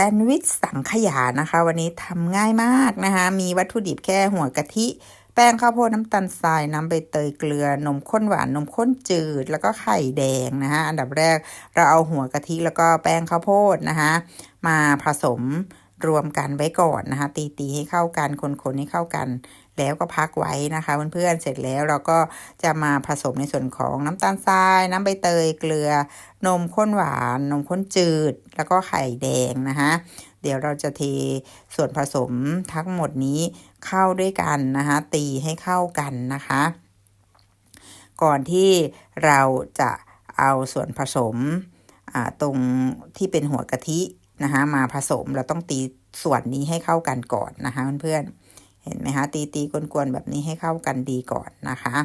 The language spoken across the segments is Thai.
แซนด์วิชสังขยานะคะ วันนี้ทำง่ายมากนะคะ มีวัตถุดิบแค่หัวกะทิ แป้งข้าวโพดน้ำตาลทรายน้ำใบเตยเกลือนมข้นหวานนมข้นจืด แล้วก็ไข่แดงนะคะอันดับแรกเราเอาหัวกะทิแล้วก็แป้งข้าวโพดนะคะมาผสม รวมกันไว้ก่อนนะคะ ตีตีให้เข้ากันคนๆให้เข้ากัน แล้วก็พักไว้นะคะเพื่อนๆเสร็จแล้วเราก็จะมาผสมในส่วนของน้ำตาลทราย น้ำใบเตยเกลือนมข้นหวาน นมข้นจืด แล้วก็ไข่แดงนะคะเดี๋ยวเราจะเทส่วนผสมทั้งหมดนี้เข้าด้วยกันนะคะ ตีให้เข้ากันนะคะ ก่อนที่เราจะเอาส่วนผสมตรงที่เป็นหัวกะทิ นะคะมาผสมเราต้องตีส่วนนี้ให้เข้ากันก่อนนะคะเพื่อนๆเห็นไหมคะตีตีกวนๆแบบนี้ให้เข้ากันดีก่อนนะคะ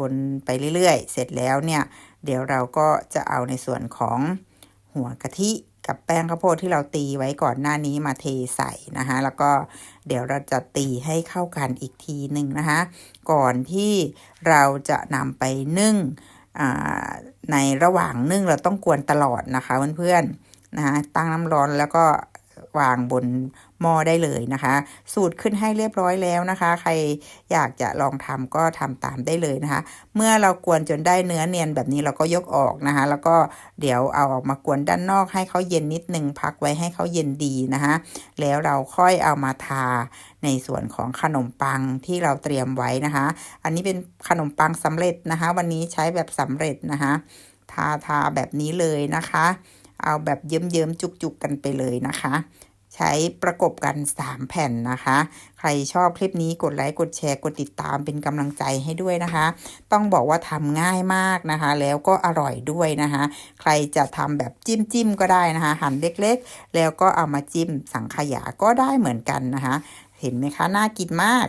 วนๆไปเรื่อยๆ เสร็จแล้วเนี่ย เดี๋ยวเราก็จะเอาในส่วนของหัวกะทิกับแป้งข้าวโพดที่เราตีไว้ก่อนหน้านี้มาเทใส่นะคะแล้วก็เดี๋ยวเราจะตีให้เข้ากันอีกทีหนึ่งนะคะ ก่อนที่เราจะนำไปนึ่งในระหว่างนึ่งเราต้องกวนตลอดนะคะเพื่อนๆ นะคะตั้งน้ำร้อนแล้วก็วางบนหม้อได้เลยนะคะ สูตรขึ้นให้เรียบร้อยแล้วนะคะ ใครอยากจะลองทำก็ทำตามได้เลยนะคะ เมื่อเรากวนจนได้เนื้อเนียนแบบนี้เราก็ยกออกนะคะ แล้วก็เดี๋ยวเอาออกมากวนด้านนอกให้เขาเย็นนิดนึงพักไว้ให้เขาเย็นดีนะคะ แล้วเราค่อยเอามาทาในส่วนของขนมปังที่เราเตรียมไว้นะคะ อันนี้เป็นขนมปังสำเร็จนะคะ วันนี้ใช้แบบสำเร็จนะคะ ทาทาแบบนี้เลยนะคะ เอาแบบเยิ้มๆจุกๆกันไปเลยนะคะ ใช้ประกบกัน 3 แผ่นนะคะ ใครชอบคลิปนี้กดไลค์กดแชร์กดติดตามเป็นกำลังใจให้ด้วยนะคะ ต้องบอกว่าทำง่ายมากนะคะ แล้วก็อร่อยด้วยนะคะ ใครจะทำแบบจิ้มจิ้มก็ได้นะคะ หั่นเล็กๆ แล้วก็เอามาจิ้มสังขยาก็ได้เหมือนกันนะคะ เห็นไหมคะน่ากินมาก